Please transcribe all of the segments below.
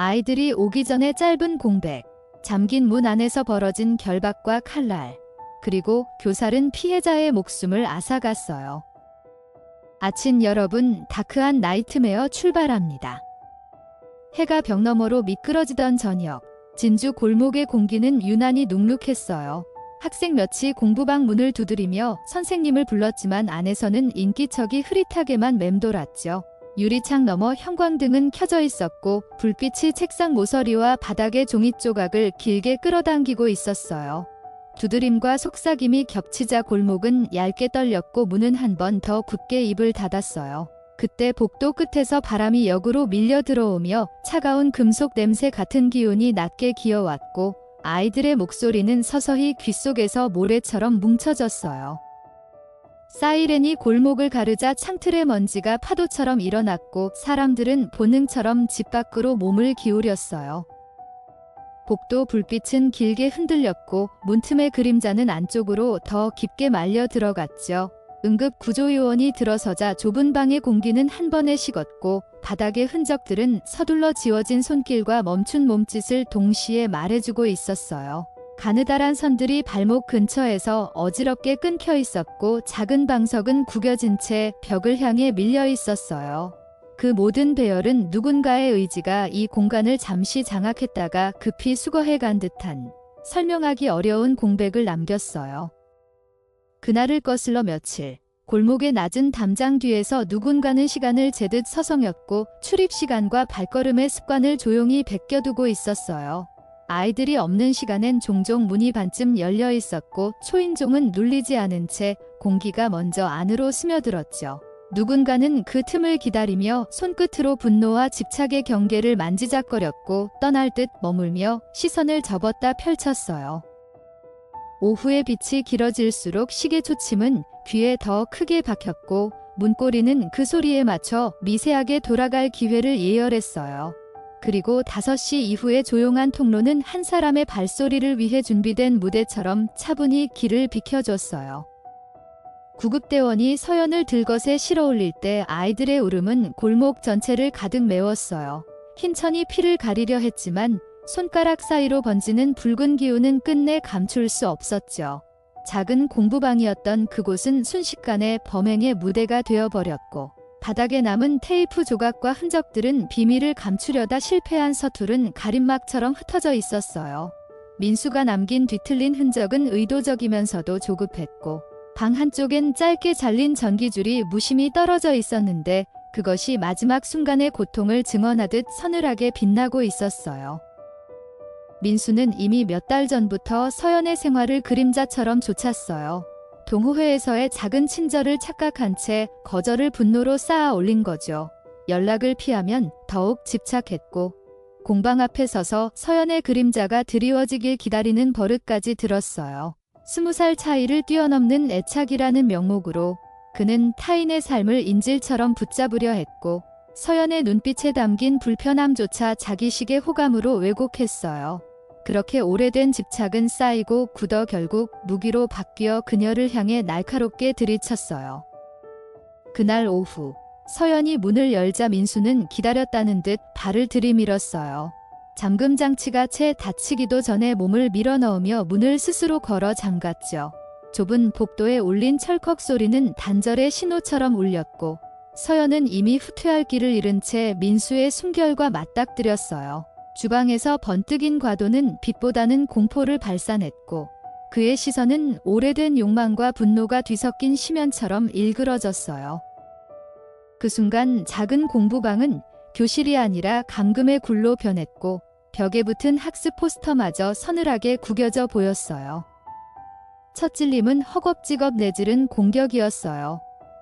아이들이 오기 전에 짧은 공백, 잠긴 문 안에서 벌어진 결박과 칼날, 그리고 교살은 피해자의 목숨을 앗아갔어요. 아침 여러분, 다크한 나이트메어 출발합니다. 해가 벽 너머로 미끄러지던 저녁, 진주 골목의 공기는 유난히 눅눅했어요. 학생 몇이 공부방 문을 두드리며 선생님을 불렀지만 안에서는 인기척이 흐릿하게만 맴돌았죠. 유리창 너머 형광등은 켜져 있었고 불빛이 책상 모서리와 바닥의 종이 조각을 길게 끌어당기고 있었어요. 두드림과 속삭임이 겹치자 골목은 얇게 떨렸고 문은 한 번 더 굳게 입을 닫았어요. 그때 복도 끝에서 바람이 역으로 밀려 들어오며 차가운 금속 냄새 같은 기운이 낮게 기어왔고 아이들의 목소리는 서서히 귓속에서 모래처럼 뭉쳐졌어요. 사이렌이 골목을 가르자 창틀의 먼지가 파도처럼 일어났고 사람들은 본능처럼 집 밖으로 몸을 기울였어요. 복도 불빛은 길게 흔들렸고 문틈의 그림자는 안쪽으로 더 깊게 말려 들어갔죠. 응급 구조요원이 들어서자 좁은 방의 공기는 한 번에 식었고 바닥의 흔적들은 서둘러 지워진 손길과 멈춘 몸짓을 동시에 말해주고 있었어요. 가느다란 선들이 발목 근처에서 어지럽게 끊겨 있었고 작은 방석은 구겨진 채 벽을 향해 밀려 있었어요. 그 모든 배열은 누군가의 의지가 이 공간을 잠시 장악했다가 급히 수거해 간 듯한 설명하기 어려운 공백을 남겼어요. 그날을 거슬러 며칠 골목의 낮은 담장 뒤에서 누군가는 시간을 재듯 서성였고 출입 시간과 발걸음의 습관을 조용히 베껴두고 있었어요. 아이들이 없는 시간엔 종종 문이 반쯤 열려 있었고 초인종은 눌리지 않은 채 공기가 먼저 안으로 스며들었죠. 누군가는 그 틈을 기다리며 손끝으로 분노와 집착의 경계를 만지작거렸고 떠날 듯 머물며 시선을 접었다 펼쳤어요. 오후의 빛이 길어질수록 시계 초침은 귀에 더 크게 박혔고 문고리는 그 소리에 맞춰 미세하게 돌아갈 기회를 예열했어요. 그리고 5시 이후의 조용한 통로는 한 사람의 발소리를 위해 준비된 무대처럼 차분히 길을 비켜줬어요. 구급대원이 서연을 들것에 실어 올릴 때 아이들의 울음은 골목 전체를 가득 메웠어요. 흰천이 피를 가리려 했지만 손가락 사이로 번지는 붉은 기운은 끝내 감출 수 없었죠. 작은 공부방이었던 그곳은 순식간에 범행의 무대가 되어버렸고 바닥에 남은 테이프 조각과 흔적들은 비밀을 감추려다 실패한 서툴은 가림막처럼 흩어져 있었어요. 민수가 남긴 뒤틀린 흔적은 의도적이면서도 조급했고 방 한쪽엔 짧게 잘린 전기줄이 무심히 떨어져 있었는데 그것이 마지막 순간의 고통을 증언하듯 서늘하게 빛나고 있었어요. 민수는 이미 몇 달 전부터 서연의 생활을 그림자처럼 쫓았어요. 동호회에서의 작은 친절을 착각한 채 거절을 분노로 쌓아 올린 거죠. 연락을 피하면 더욱 집착했고 공방 앞에 서서 서연의 그림자가 드리워지길 기다리는 버릇까지 들었어요. 스무 살 차이를 뛰어넘는 애착이라는 명목으로 그는 타인의 삶을 인질처럼 붙잡으려 했고 서연의 눈빛에 담긴 불편함조차 자기식의 호감으로 왜곡했어요. 그렇게 오래된 집착은 쌓이고 굳어 결국 무기로 바뀌어 그녀를 향해 날카롭게 들이쳤어요. 그날 오후 서연이 문을 열자 민수는 기다렸다는 듯 발을 들이밀었어요. 잠금 장치가 채 닫히기도 전에 몸을 밀어넣으며 문을 스스로 걸어 잠갔죠. 좁은 복도에 울린 철컥 소리는 단절의 신호처럼 울렸고 서연은 이미 후퇴할 길을 잃은 채 민수의 숨결과 맞닥뜨렸어요. 주방에서 번뜩인 과도는 빛보다는 공포를 발산했고 그의 시선은 오래된 욕망과 분노가 뒤섞인 심연처럼 일그러졌어요. 그 순간 작은 공부방은 교실이 아니라 감금의 굴로 변했고 벽에 붙은 학습 포스터마저 서늘하게 구겨져 보였어요. 첫 찔림은 허겁지겁 내지른 공격이었어요.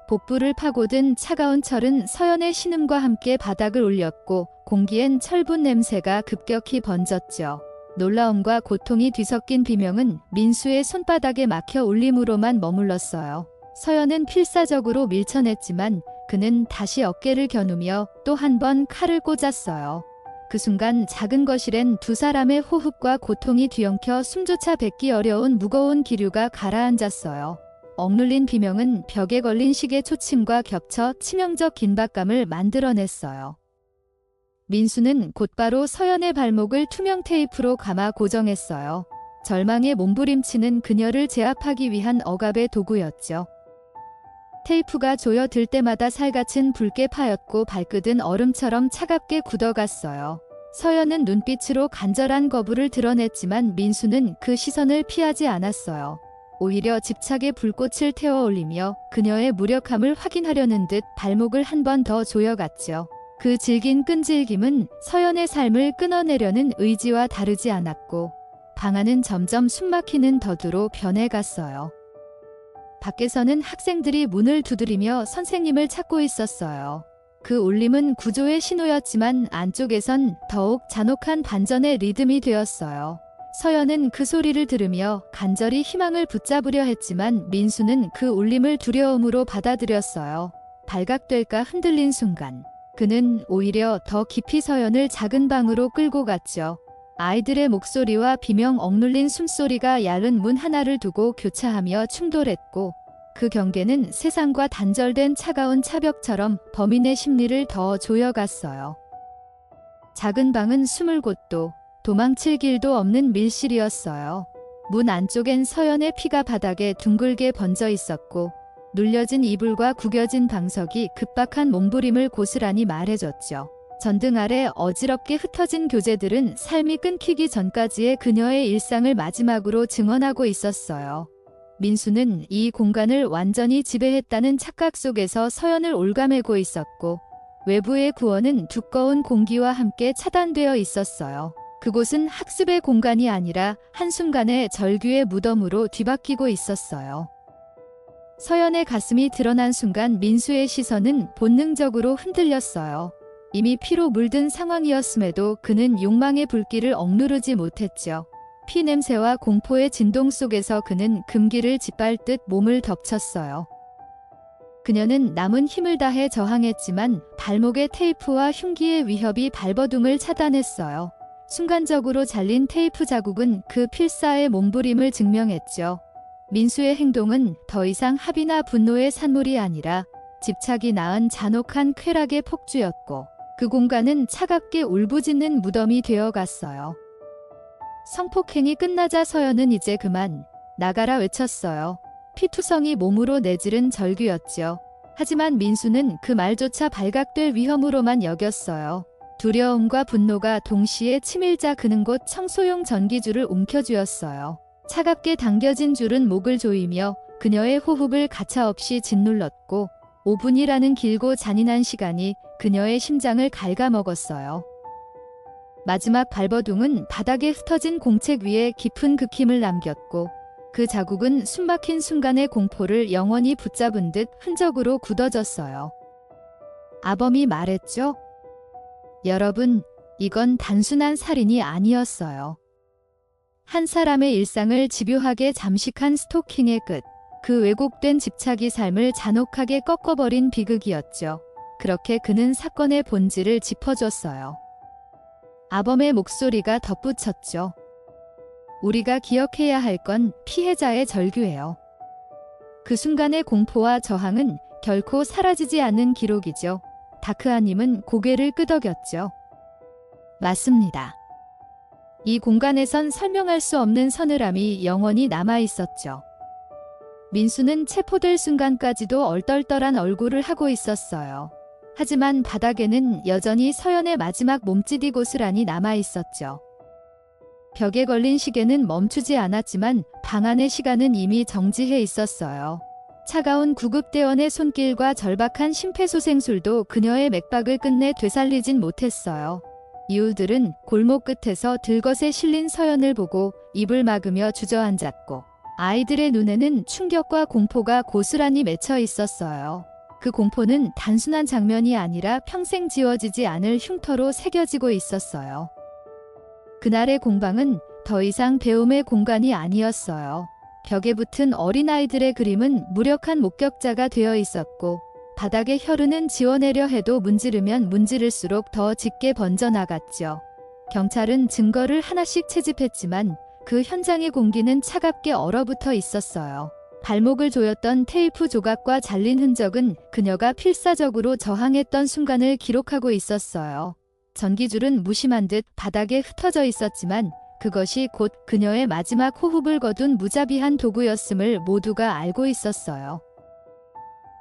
복부를 파고든 차가운 철은 서연의 신음과 함께 바닥을 울렸고 공기엔 철분 냄새가 급격히 번졌죠. 놀라움과 고통이 뒤섞인 비명은 민수의 손바닥에 막혀 울림으로만 머물렀어요. 서연은 필사적으로 밀쳐냈지만 그는 다시 어깨를 겨누며 또 한 번 칼을 꽂았어요. 그 순간 작은 거실엔 두 사람의 호흡과 고통이 뒤엉켜 숨조차 뱉기 어려운 무거운 기류가 가라앉았어요. 억눌린 비명은 벽에 걸린 시계 초침과 겹쳐 치명적 긴박감을 만들어냈어요. 민수는 곧바로 서연의 발목을 투명 테이프로 감아 고정했어요. 절망의 몸부림치는 그녀를 제압하기 위한 억압의 도구였죠. 테이프가 조여들 때마다 살갗은 붉게 파였고 발끝은 얼음처럼 차갑게 굳어갔어요. 서연은 눈빛으로 간절한 거부를 드러냈지만 민수는 그 시선을 피하지 않았어요. 오히려 집착의 불꽃을 태워 올리며 그녀의 무력함을 확인하려는 듯 발목을 한 번 더 조여갔죠. 그 질긴 끈질김은 서연의 삶을 끊어내려는 의지와 다르지 않았고 방안은 점점 숨막히는 더두로 변해갔어요. 밖에서는 학생들이 문을 두드리며 선생님을 찾고 있었어요. 그 울림은 구조의 신호였지만 안쪽에선 더욱 잔혹한 반전의 리듬이 되었어요. 서연은 그 소리를 들으며 간절히 희망을 붙잡으려 했지만 민수는 그 울림을 두려움으로 받아들였어요. 발각될까 흔들린 순간 그는 오히려 더 깊이 서연을 작은 방으로 끌고 갔죠. 아이들의 목소리와 비명 억눌린 숨소리가 얇은 문 하나를 두고 교차하며 충돌했고 그 경계는 세상과 단절된 차가운 차벽처럼 범인의 심리를 더 조여갔어요. 작은 방은 숨을 곳도 도망칠 길도 없는 밀실이었어요. 문 안쪽엔 서연의 피가 바닥에 둥글게 번져 있었고 눌려진 이불과 구겨진 방석이 급박한 몸부림을 고스란히 말해줬죠. 전등 아래 어지럽게 흩어진 교재들은 삶이 끊기기 전까지의 그녀의 일상을 마지막으로 증언하고 있었어요. 민수는 이 공간을 완전히 지배했다는 착각 속에서 서연을 올가매고 있었고 외부의 구원은 두꺼운 공기와 함께 차단되어 있었어요. 그곳은 학습의 공간이 아니라 한순간의 절규의 무덤으로 뒤바뀌고 있었어요. 서연의 가슴이 드러난 순간 민수의 시선은 본능적으로 흔들렸어요. 이미 피로 물든 상황이었음에도 그는 욕망의 불길을 억누르지 못했죠. 피 냄새와 공포의 진동 속에서 그는 금기를 짓밟듯 몸을 덮쳤어요. 그녀는 남은 힘을 다해 저항했지만 발목의 테이프와 흉기의 위협이 발버둥을 차단했어요. 순간적으로 잘린 테이프 자국은 그 필사의 몸부림을 증명했죠. 민수의 행동은 더 이상 합의나 분노의 산물이 아니라 집착이 낳은 잔혹한 쾌락의 폭주였고 그 공간은 차갑게 울부짖는 무덤이 되어 갔어요. 성폭행이 끝나자 서연은 이제 그만 나가라 외쳤어요. 피투성이 몸으로 내지른 절규였죠. 하지만 민수는 그 말조차 발각될 위험으로만 여겼어요. 두려움과 분노가 동시에 치밀자 그는 곳 청소용 전기줄을 움켜쥐었어요. 차갑게 당겨진 줄은 목을 조이며 그녀의 호흡을 가차없이 짓눌렀고 5분이라는 길고 잔인한 시간이 그녀의 심장을 갉아먹었어요. 마지막 발버둥은 바닥에 흩어진 공책 위에 깊은 극힘을 남겼고 그 자국은 숨막힌 순간의 공포를 영원히 붙잡은 듯 흔적으로 굳어졌어요. 아범이 말했죠. 여러분, 이건 단순한 살인이 아니었어요. 한 사람의 일상을 집요하게 잠식한 스토킹의 끝. 그 왜곡된 집착이 삶을 잔혹하게 꺾어버린 비극이었죠. 그렇게 그는 사건의 본질을 짚어줬어요. 아범의 목소리가 덧붙였죠. 우리가 기억해야 할 건 피해자의 절규예요. 그 순간의 공포와 저항은 결코 사라지지 않는 기록이죠. 다크아님은 고개를 끄덕였죠. 맞습니다. 이 공간에선 설명할 수 없는 서늘함이 영원히 남아 있었죠. 민수는 체포될 순간까지도 얼떨떨한 얼굴을 하고 있었어요. 하지만 바닥에는 여전히 서연의 마지막 몸짓이 고스란히 남아 있었죠. 벽에 걸린 시계는 멈추지 않았지만 방 안의 시간은 이미 정지해 있었어요. 차가운 구급대원의 손길과 절박한 심폐소생술도 그녀의 맥박을 끝내 되살리진 못했어요. 이웃들은 골목 끝에서 들것에 실린 서연을 보고 입을 막으며 주저앉았고 아이들의 눈에는 충격과 공포가 고스란히 맺혀 있었어요. 그 공포는 단순한 장면이 아니라 평생 지워지지 않을 흉터로 새겨지고 있었어요. 그날의 공방은 더 이상 배움의 공간이 아니었어요. 벽에 붙은 어린아이들의 그림은 무력한 목격자가 되어 있었고 바닥에 혈흔은 지워내려 해도 문지르면 문지를수록 더 짙게 번져나갔죠. 경찰은 증거를 하나씩 채집했지만 그 현장의 공기는 차갑게 얼어붙어 있었어요. 발목을 조였던 테이프 조각과 잘린 흔적은 그녀가 필사적으로 저항했던 순간을 기록하고 있었어요. 전기줄은 무심한 듯 바닥에 흩어져 있었지만 그것이 곧 그녀의 마지막 호흡을 거둔 무자비한 도구였음을 모두가 알고 있었어요.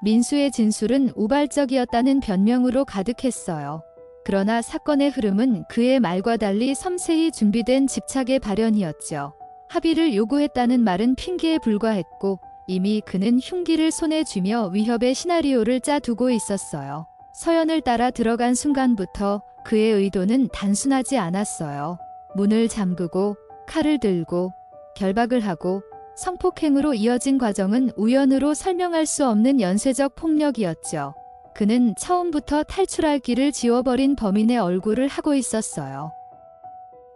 민수의 진술은 우발적이었다는 변명으로 가득했어요. 그러나 사건의 흐름은 그의 말과 달리 섬세히 준비된 집착의 발현이었죠. 합의를 요구했다는 말은 핑계에 불과했고 이미 그는 흉기를 손에 쥐며 위협의 시나리오를 짜두고 있었어요. 서연을 따라 들어간 순간부터 그의 의도는 단순하지 않았어요. 문을 잠그고 칼을 들고 결박을 하고 성폭행으로 이어진 과정은 우연으로 설명할 수 없는 연쇄적 폭력이었죠. 그는 처음부터 탈출할 길을 지워버린 범인의 얼굴을 하고 있었어요.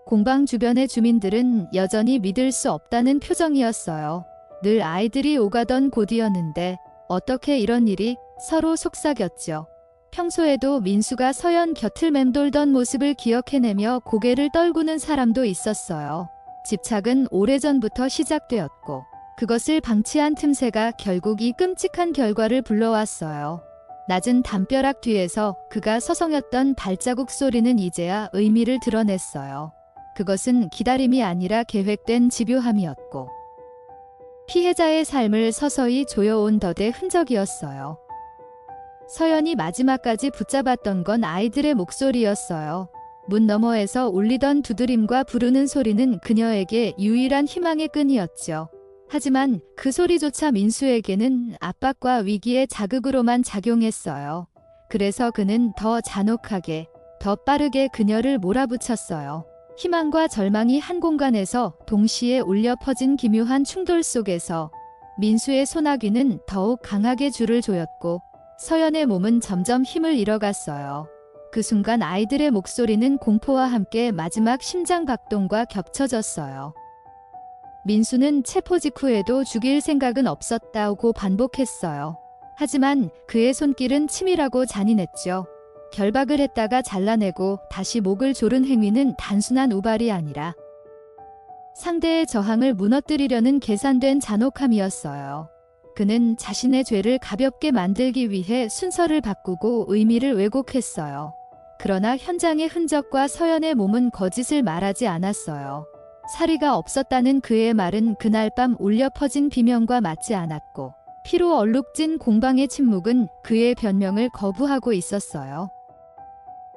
공방 주변의 주민들은 여전히 믿을 수 없다는 표정이었어요. 늘 아이들이 오가던 곳이었는데 어떻게 이런 일이 서로 속삭였죠. 평소에도 민수가 서연 곁을 맴돌던 모습을 기억해내며 고개를 떨구는 사람도 있었어요. 집착은 오래전부터 시작되었고 그것을 방치한 틈새가 결국 이 끔찍한 결과를 불러왔어요. 낮은 담벼락 뒤에서 그가 서성였던 발자국 소리는 이제야 의미를 드러냈어요. 그것은 기다림이 아니라 계획된 집요함이었고 피해자의 삶을 서서히 조여온 덫의 흔적이었어요. 서연이 마지막까지 붙잡았던 건 아이들의 목소리였어요. 문 너머에서 울리던 두드림과 부르는 소리는 그녀에게 유일한 희망의 끈이었죠. 하지만 그 소리조차 민수에게는 압박과 위기의 자극으로만 작용했어요. 그래서 그는 더 잔혹하게, 더 빠르게 그녀를 몰아붙였어요. 희망과 절망이 한 공간에서 동시에 울려 퍼진 기묘한 충돌 속에서 민수의 소나귀는 더욱 강하게 줄을 조였고 서연의 몸은 점점 힘을 잃어갔어요. 그 순간 아이들의 목소리는 공포와 함께 마지막 심장 박동과 겹쳐졌어요. 민수는 체포 직후에도 죽일 생각은 없었다고 반복했어요. 하지만 그의 손길은 치밀하고 잔인했죠. 결박을 했다가 잘라내고 다시 목을 조른 행위는 단순한 우발이 아니라 상대의 저항을 무너뜨리려는 계산된 잔혹함이었어요. 그는 자신의 죄를 가볍게 만들기 위해 순서를 바꾸고 의미를 왜곡했어요. 그러나 현장의 흔적과 서연의 몸은 거짓을 말하지 않았어요. 사리가 없었다는 그의 말은 그날 밤 울려 퍼진 비명과 맞지 않았고 피로 얼룩진 공방의 침묵은 그의 변명을 거부하고 있었어요.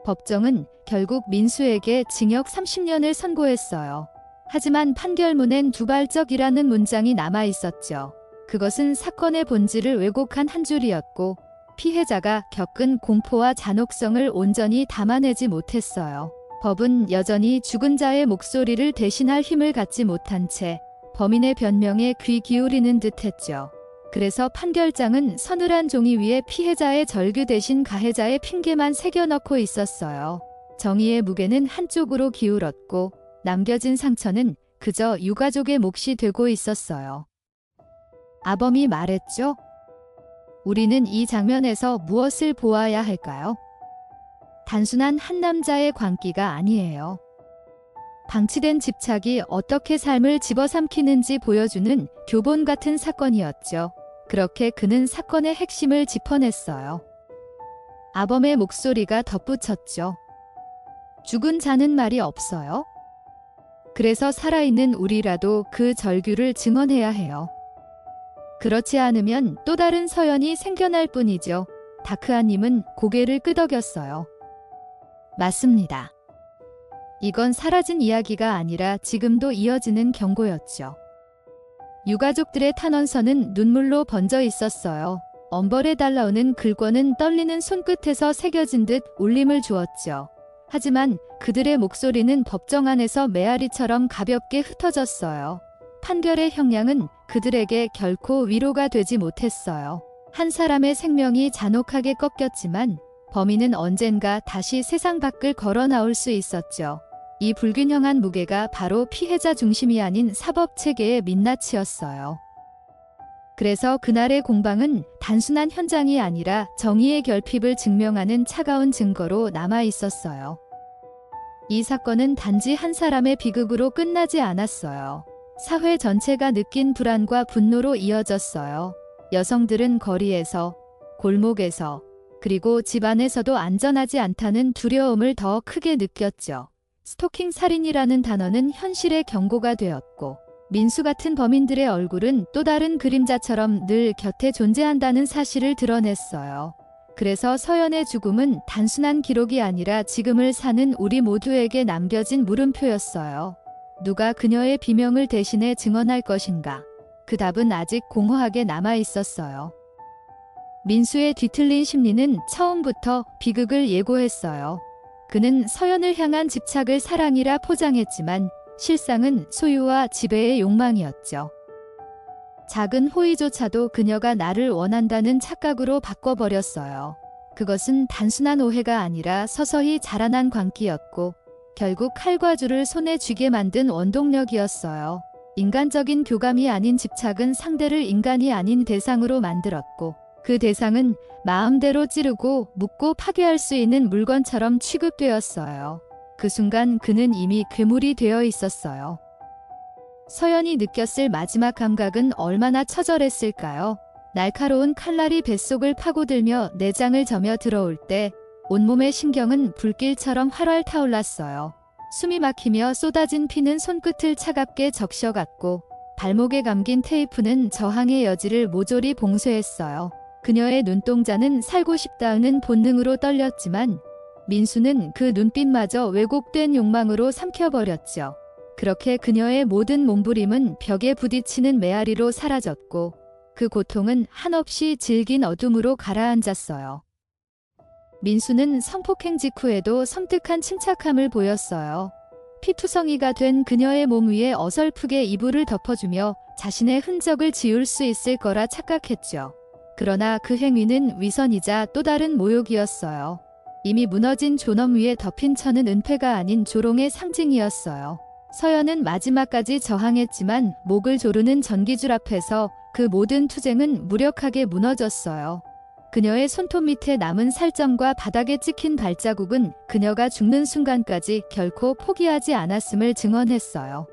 법정은 결국 민수에게 징역 30년을 선고했어요. 하지만 판결문엔 두발적이라는 문장이 남아 있었죠. 그것은 사건의 본질을 왜곡한 한 줄이었고 피해자가 겪은 공포와 잔혹성을 온전히 담아내지 못했어요. 법은 여전히 죽은 자의 목소리를 대신할 힘을 갖지 못한 채 범인의 변명에 귀 기울이는 듯 했죠. 그래서 판결장은 서늘한 종이 위에 피해자의 절규 대신 가해자의 핑계만 새겨넣고 있었어요. 정의의 무게는 한쪽으로 기울었고 남겨진 상처는 그저 유가족의 몫이 되고 있었어요. 아범이 말했죠. 우리는 이 장면에서 무엇을 보아야 할까요? 단순한 한 남자의 광기가 아니에요. 방치된 집착이 어떻게 삶을 집어삼키는지 보여주는 교본 같은 사건이었죠. 그렇게 그는 사건의 핵심을 짚어냈어요. 아범의 목소리가 덧붙였죠. 죽은 자는 말이 없어요. 그래서 살아있는 우리라도 그 절규를 증언해야 해요. 그렇지 않으면 또 다른 서연이 생겨날 뿐이죠. 다크아님은 고개를 끄덕였어요. 맞습니다. 이건 사라진 이야기가 아니라 지금도 이어지는 경고였죠. 유가족들의 탄원서는 눈물로 번져 있었어요. 엄벌에 달라오는 글권은 떨리는 손끝에서 새겨진 듯 울림을 주었죠. 하지만 그들의 목소리는 법정 안에서 메아리처럼 가볍게 흩어졌어요. 판결의 형량은 그들에게 결코 위로가 되지 못했어요. 한 사람의 생명이 잔혹하게 꺾였지만 범인은 언젠가 다시 세상 밖을 걸어 나올 수 있었죠. 이 불균형한 무게가 바로 피해자 중심이 아닌 사법 체계의 민낯이었어요. 그래서 그날의 공방은 단순한 현장이 아니라 정의의 결핍을 증명하는 차가운 증거로 남아 있었어요. 이 사건은 단지 한 사람의 비극으로 끝나지 않았어요. 사회 전체가 느낀 불안과 분노로 이어졌어요. 여성들은 거리에서, 골목에서, 그리고 집안에서도 안전하지 않다는 두려움을 더 크게 느꼈죠. 스토킹 살인이라는 단어는 현실의 경고가 되었고, 민수 같은 범인들의 얼굴은 또 다른 그림자처럼 늘 곁에 존재한다는 사실을 드러냈어요. 그래서 서연의 죽음은 단순한 기록이 아니라 지금을 사는 우리 모두에게 남겨진 물음표였어요. 누가 그녀의 비명을 대신해 증언할 것인가? 그 답은 아직 공허하게 남아 있었어요. 민수의 뒤틀린 심리는 처음부터 비극을 예고했어요. 그는 서연을 향한 집착을 사랑이라 포장했지만 실상은 소유와 지배의 욕망이었죠. 작은 호의조차도 그녀가 나를 원한다는 착각으로 바꿔버렸어요. 그것은 단순한 오해가 아니라 서서히 자라난 광기였고 결국 칼과 줄을 손에 쥐게 만든 원동력이었어요. 인간적인 교감이 아닌 집착은 상대를 인간이 아닌 대상으로 만들었고 그 대상은 마음대로 찌르고 묶고 파괴할 수 있는 물건처럼 취급되었어요. 그 순간 그는 이미 괴물이 되어 있었어요. 서연이 느꼈을 마지막 감각은 얼마나 처절했을까요? 날카로운 칼날이 뱃속을 파고들며 내장을 저며 들어올 때 온몸의 신경은 불길처럼 활활 타올랐어요. 숨이 막히며 쏟아진 피는 손끝을 차갑게 적셔갔고 발목에 감긴 테이프는 저항의 여지를 모조리 봉쇄했어요. 그녀의 눈동자는 살고 싶다는 본능으로 떨렸지만 민수는 그 눈빛마저 왜곡된 욕망으로 삼켜버렸죠. 그렇게 그녀의 모든 몸부림은 벽에 부딪히는 메아리로 사라졌고 그 고통은 한없이 질긴 어둠으로 가라앉았어요. 민수는 성폭행 직후에도 섬뜩한 침착함을 보였어요. 피투성이가 된 그녀의 몸 위에 어설프게 이불을 덮어주며 자신의 흔적을 지울 수 있을 거라 착각했죠. 그러나 그 행위는 위선이자 또 다른 모욕이었어요. 이미 무너진 존엄 위에 덮인 천은 은폐가 아닌 조롱의 상징이었어요. 서연은 마지막까지 저항했지만 목을 조르는 전기줄 앞에서 그 모든 투쟁은 무력하게 무너졌어요. 그녀의 손톱 밑에 남은 살점과 바닥에 찍힌 발자국은 그녀가 죽는 순간까지 결코 포기하지 않았음을 증언했어요.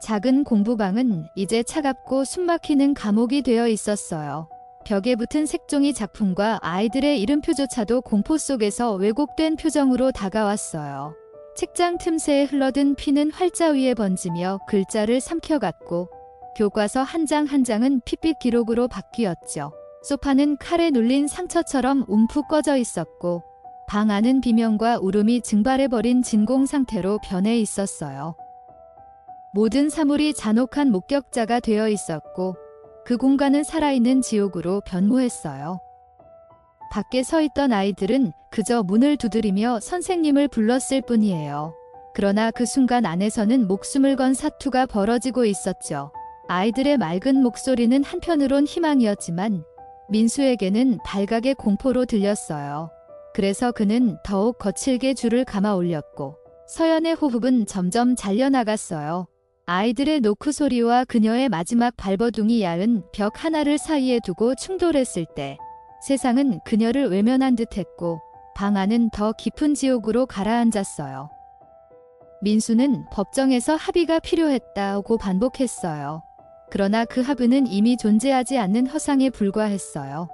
작은 공부방은 이제 차갑고 숨막히는 감옥이 되어 있었어요. 벽에 붙은 색종이 작품과 아이들의 이름표조차도 공포 속에서 왜곡된 표정으로 다가왔어요. 책장 틈새에 흘러든 피는 활자 위에 번지며 글자를 삼켜갔고 교과서 한 장한 장은 핏빛 기록으로 바뀌었죠. 소파는 칼에 눌린 상처처럼 움푹 꺼져 있었고 방 안은 비명과 울음이 증발해버린 진공 상태로 변해 있었어요. 모든 사물이 잔혹한 목격자가 되어 있었고 그 공간은 살아있는 지옥으로 변모했어요. 밖에 서 있던 아이들은 그저 문을 두드리며 선생님을 불렀을 뿐이에요. 그러나 그 순간 안에서는 목숨을 건 사투가 벌어지고 있었죠. 아이들의 맑은 목소리는 한편으론 희망이었지만 민수에게는 발각의 공포로 들렸어요. 그래서 그는 더욱 거칠게 줄을 감아 올렸고 서연의 호흡은 점점 잘려나갔어요. 아이들의 노크 소리와 그녀의 마지막 발버둥이 야은 벽 하나를 사이에 두고 충돌했을 때 세상은 그녀를 외면한 듯했고 방 안은 더 깊은 지옥으로 가라앉았어요. 민수는 법정에서 합의가 필요했다고 반복했어요. 그러나 그 합의는 이미 존재하지 않는 허상에 불과했어요.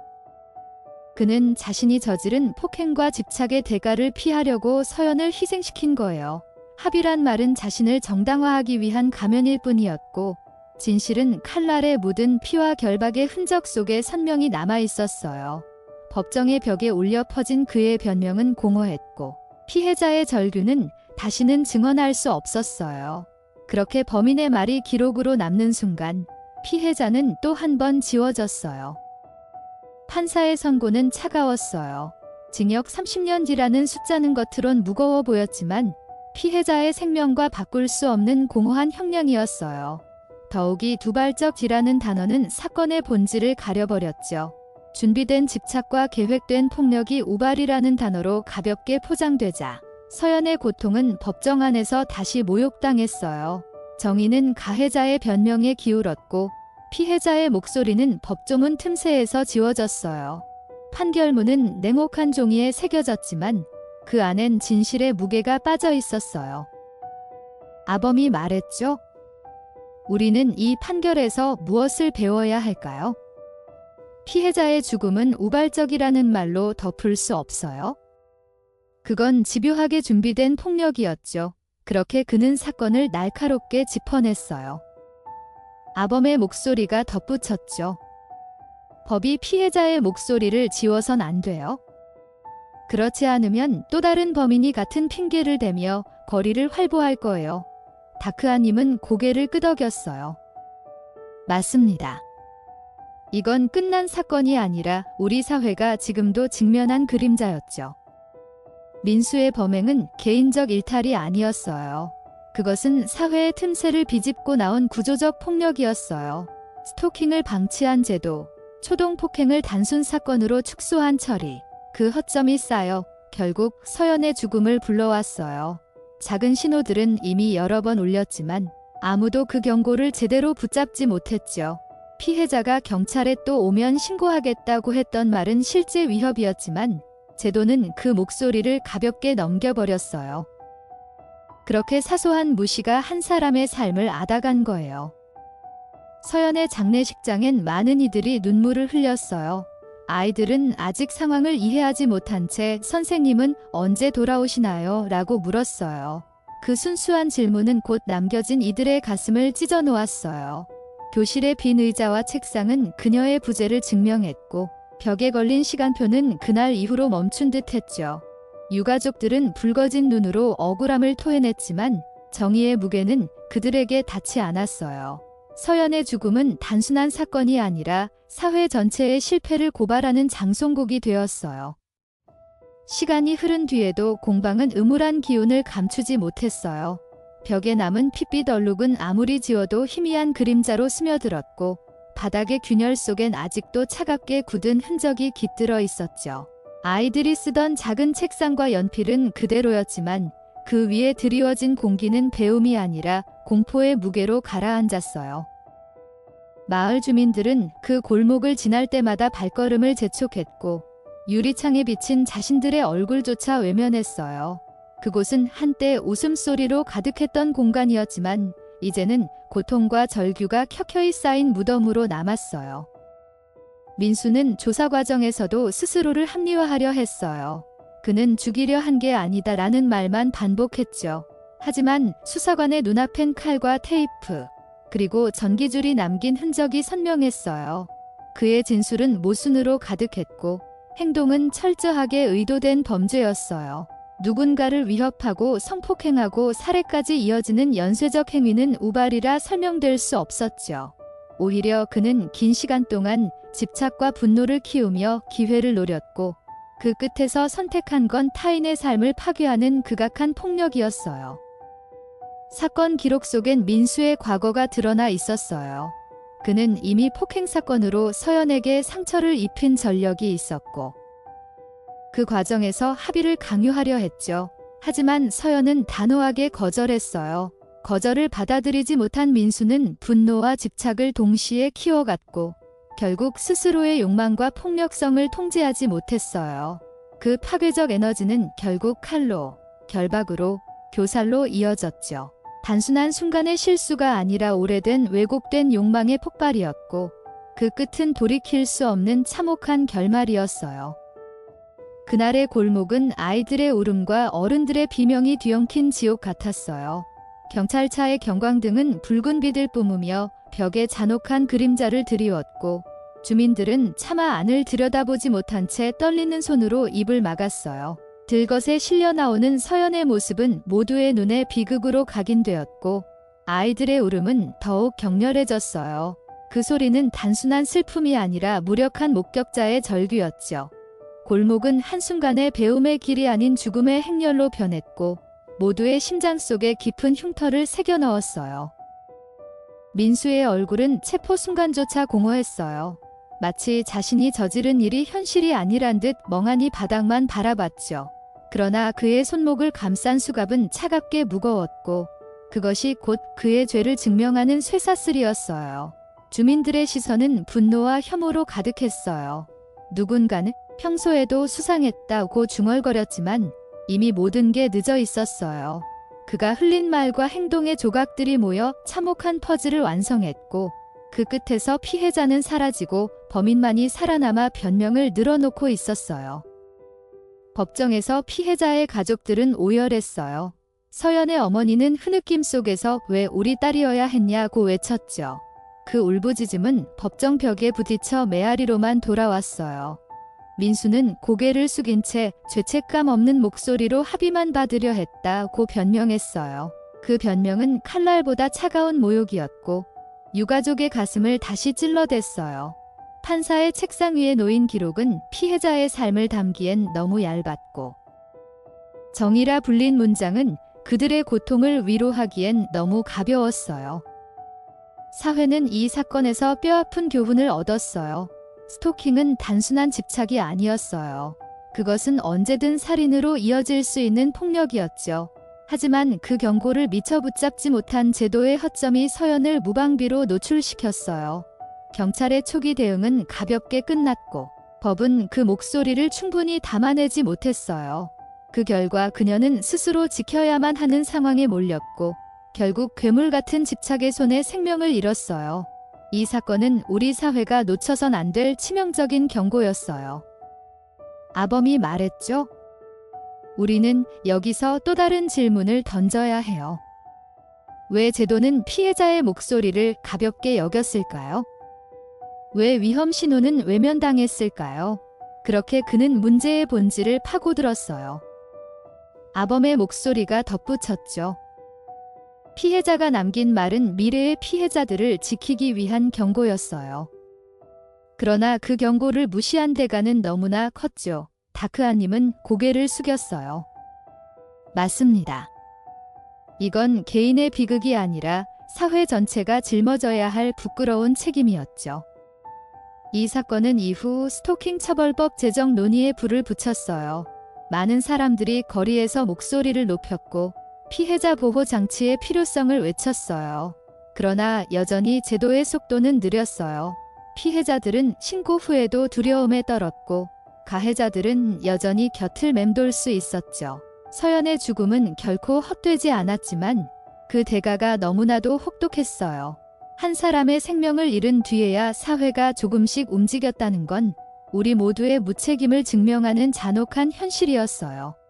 그는 자신이 저지른 폭행과 집착의 대가를 피하려고 서연을 희생시킨 거예요. 합의란 말은 자신을 정당화하기 위한 가면일 뿐이었고 진실은 칼날에 묻은 피와 결박의 흔적 속에 선명히 남아 있었어요. 법정의 벽에 울려 퍼진 그의 변명은 공허했고 피해자의 절규는 다시는 증언할 수 없었어요. 그렇게 범인의 말이 기록으로 남는 순간 피해자는 또 한 번 지워졌어요. 판사의 선고는 차가웠어요. 징역 30년 뒤라는 숫자는 겉으론 무거워 보였지만 피해자의 생명과 바꿀 수 없는 공허한 형량이었어요. 더욱이 두발적 지라는 단어는 사건의 본질을 가려버렸죠. 준비된 집착과 계획된 폭력이 우발이라는 단어로 가볍게 포장되자 서연의 고통은 법정 안에서 다시 모욕당했어요. 정의는 가해자의 변명에 기울었고 피해자의 목소리는 법조문 틈새에서 지워졌어요. 판결문은 냉혹한 종이에 새겨졌지만 그 안엔 진실의 무게가 빠져 있었어요. 아범이 말했죠. 우리는 이 판결에서 무엇을 배워야 할까요? 피해자의 죽음은 우발적이라는 말로 덮을 수 없어요. 그건 집요하게 준비된 폭력이었죠. 그렇게 그는 사건을 날카롭게 짚어냈어요. 아범의 목소리가 덧붙였죠. 법이 피해자의 목소리를 지워선 안 돼요. 그렇지 않으면 또 다른 범인이 같은 핑계를 대며 거리를 활보할 거예요. 다크아님은 고개를 끄덕였어요. 맞습니다. 이건 끝난 사건이 아니라 우리 사회가 지금도 직면한 그림자였죠. 민수의 범행은 개인적 일탈이 아니었어요. 그것은 사회의 틈새를 비집고 나온 구조적 폭력이었어요. 스토킹을 방치한 제도, 초동 폭행을 단순 사건으로 축소한 처리, 그 허점이 쌓여 결국 서연의 죽음을 불러왔어요. 작은 신호들은 이미 여러 번 울렸지만 아무도 그 경고를 제대로 붙잡지 못했죠. 피해자가 경찰에 또 오면 신고하겠다고 했던 말은 실제 위협이었지만 제도는 그 목소리를 가볍게 넘겨버렸어요. 그렇게 사소한 무시가 한 사람의 삶을 앗아간 거예요. 서연의 장례식장엔 많은 이들이 눈물을 흘렸어요. 아이들은 아직 상황을 이해하지 못한 채 선생님은 언제 돌아오시나요? 라고 물었어요. 그 순수한 질문은 곧 남겨진 이들의 가슴을 찢어 놓았어요. 교실의 빈 의자와 책상은 그녀의 부재를 증명했고 벽에 걸린 시간표는 그날 이후로 멈춘 듯 했죠. 유가족들은 붉어진 눈으로 억울함을 토해냈지만 정의의 무게는 그들에게 닿지 않았어요. 서연의 죽음은 단순한 사건이 아니라 사회 전체의 실패를 고발하는 장송곡이 되었어요. 시간이 흐른 뒤에도 공방은 음울한 기운을 감추지 못했어요. 벽에 남은 핏빛 얼룩은 아무리 지워도 희미한 그림자로 스며들었고 바닥의 균열 속엔 아직도 차갑게 굳은 흔적이 깃들어 있었죠. 아이들이 쓰던 작은 책상과 연필은 그대로였지만 그 위에 드리워진 공기는 배움이 아니라 공포의 무게로 가라앉았어요. 마을 주민들은 그 골목을 지날 때마다 발걸음을 재촉했고 유리창에 비친 자신들의 얼굴조차 외면했어요. 그곳은 한때 웃음소리로 가득했던 공간이었지만 이제는 고통과 절규가 켜켜이 쌓인 무덤으로 남았어요. 민수는 조사 과정에서도 스스로를 합리화하려 했어요. 그는 죽이려 한 게 아니다라는 말만 반복했죠. 하지만 수사관의 눈앞엔 칼과 테이프, 그리고 전기줄이 남긴 흔적이 선명했어요. 그의 진술은 모순으로 가득했고 행동은 철저하게 의도된 범죄였어요. 누군가를 위협하고 성폭행하고 살해까지 이어지는 연쇄적 행위는 우발이라 설명될 수 없었죠. 오히려 그는 긴 시간 동안 집착과 분노를 키우며 기회를 노렸고 그 끝에서 선택한 건 타인의 삶을 파괴하는 극악한 폭력이었어요. 사건 기록 속엔 민수의 과거가 드러나 있었어요. 그는 이미 폭행 사건으로 서연에게 상처를 입힌 전력이 있었고 그 과정에서 합의를 강요하려 했죠. 하지만 서연은 단호하게 거절했어요. 거절을 받아들이지 못한 민수는 분노와 집착을 동시에 키워갔고 결국 스스로의 욕망과 폭력성을 통제하지 못했어요. 그 파괴적 에너지는 결국 칼로, 결박으로, 교살로 이어졌죠. 단순한 순간의 실수가 아니라 오래된 왜곡된 욕망의 폭발이었고 그 끝은 돌이킬 수 없는 참혹한 결말이었어요. 그날의 골목은 아이들의 울음과 어른들의 비명이 뒤엉킨 지옥 같았어요. 경찰차의 경광등은 붉은 빛을 뿜으며 벽에 잔혹한 그림자를 드리웠고 주민들은 차마 안을 들여다보지 못한 채 떨리는 손으로 입을 막았어요. 들것에 실려 나오는 서연의 모습은 모두의 눈에 비극으로 각인되었고 아이들의 울음은 더욱 격렬해졌어요. 그 소리는 단순한 슬픔이 아니라 무력한 목격자의 절규였죠. 골목은 한순간에 배움의 길이 아닌 죽음의 행렬로 변했고 모두의 심장 속에 깊은 흉터를 새겨 넣었어요. 민수의 얼굴은 체포 순간조차 공허했어요. 마치 자신이 저지른 일이 현실이 아니란 듯 멍하니 바닥만 바라봤죠. 그러나 그의 손목을 감싼 수갑은 차갑게 무거웠고 그것이 곧 그의 죄를 증명하는 쇠사슬이었어요. 주민들의 시선은 분노와 혐오로 가득했어요. 누군가는 평소에도 수상했다고 중얼거렸지만 이미 모든 게 늦어 있었어요. 그가 흘린 말과 행동의 조각들이 모여 참혹한 퍼즐을 완성했고 그 끝에서 피해자는 사라지고 범인만이 살아남아 변명을 늘어놓고 있었어요. 법정에서 피해자의 가족들은 오열했어요. 서연의 어머니는 흐느낌 속에서 왜 우리 딸이어야 했냐고 외쳤죠. 그 울부짖음은 법정 벽에 부딪혀 메아리로만 돌아왔어요. 민수는 고개를 숙인 채 죄책감 없는 목소리로 합의만 받으려 했다고 변명했어요. 그 변명은 칼날보다 차가운 모욕이었고 유가족의 가슴을 다시 찔러댔어요. 판사의 책상 위에 놓인 기록은 피해자의 삶을 담기엔 너무 얇았고 정의라 불린 문장은 그들의 고통을 위로하기엔 너무 가벼웠어요. 사회는 이 사건에서 뼈아픈 교훈을 얻었어요. 스토킹은 단순한 집착이 아니었어요. 그것은 언제든 살인으로 이어질 수 있는 폭력이었죠. 하지만 그 경고를 미처 붙잡지 못한 제도의 허점이 서연을 무방비로 노출시켰어요. 경찰의 초기 대응은 가볍게 끝났고 법은 그 목소리를 충분히 담아내지 못했어요. 그 결과 그녀는 스스로 지켜야만 하는 상황에 몰렸고 결국 괴물 같은 집착의 손에 생명을 잃었어요. 이 사건은 우리 사회가 놓쳐선 안 될 치명적인 경고였어요. 아범이 말했죠. 우리는 여기서 또 다른 질문을 던져야 해요. 왜 제도는 피해자의 목소리를 가볍게 여겼을까요? 왜 위험 신호는 외면당했을까요? 그렇게 그는 문제의 본질을 파고들었어요. 아범의 목소리가 덧붙였죠. 피해자가 남긴 말은 미래의 피해자들을 지키기 위한 경고였어요. 그러나 그 경고를 무시한 대가는 너무나 컸죠. 다크아님은 고개를 숙였어요. 맞습니다. 이건 개인의 비극이 아니라 사회 전체가 짊어져야 할 부끄러운 책임이었죠. 이 사건은 이후 스토킹 처벌법 제정 논의에 불을 붙였어요. 많은 사람들이 거리에서 목소리를 높였고 피해자 보호 장치의 필요성을 외쳤어요. 그러나 여전히 제도의 속도는 느렸어요. 피해자들은 신고 후에도 두려움에 떨었고 가해자들은 여전히 곁을 맴돌 수 있었죠. 서연의 죽음은 결코 헛되지 않았지만 그 대가가 너무나도 혹독했어요. 한 사람의 생명을 잃은 뒤에야 사회가 조금씩 움직였다는 건 우리 모두의 무책임을 증명하는 잔혹한 현실이었어요.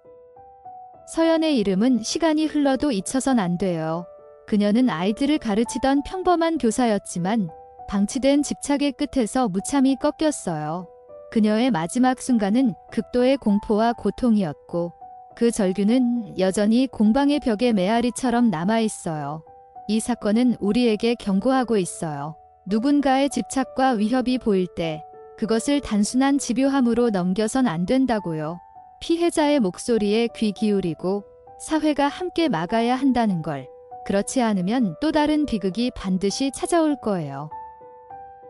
서연의 이름은 시간이 흘러도 잊혀선 안 돼요. 그녀는 아이들을 가르치던 평범한 교사였지만 방치된 집착의 끝에서 무참히 꺾였어요. 그녀의 마지막 순간은 극도의 공포와 고통이었고 그 절규는 여전히 공방의 벽에 메아리처럼 남아있어요. 이 사건은 우리에게 경고하고 있어요. 누군가의 집착과 위협이 보일 때 그것을 단순한 집요함으로 넘겨선 안 된다고요. 피해자의 목소리에 귀 기울이고 사회가 함께 막아야 한다는 걸. 그렇지 않으면 또 다른 비극이 반드시 찾아올 거예요.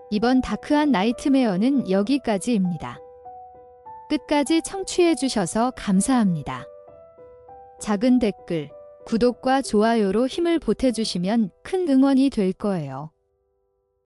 이번 다크한 나이트메어는 여기까지입니다. 끝까지 청취해 주셔서 감사합니다. 작은 댓글, 구독과 좋아요로 힘을 보태주시면 큰 응원이 될 거예요.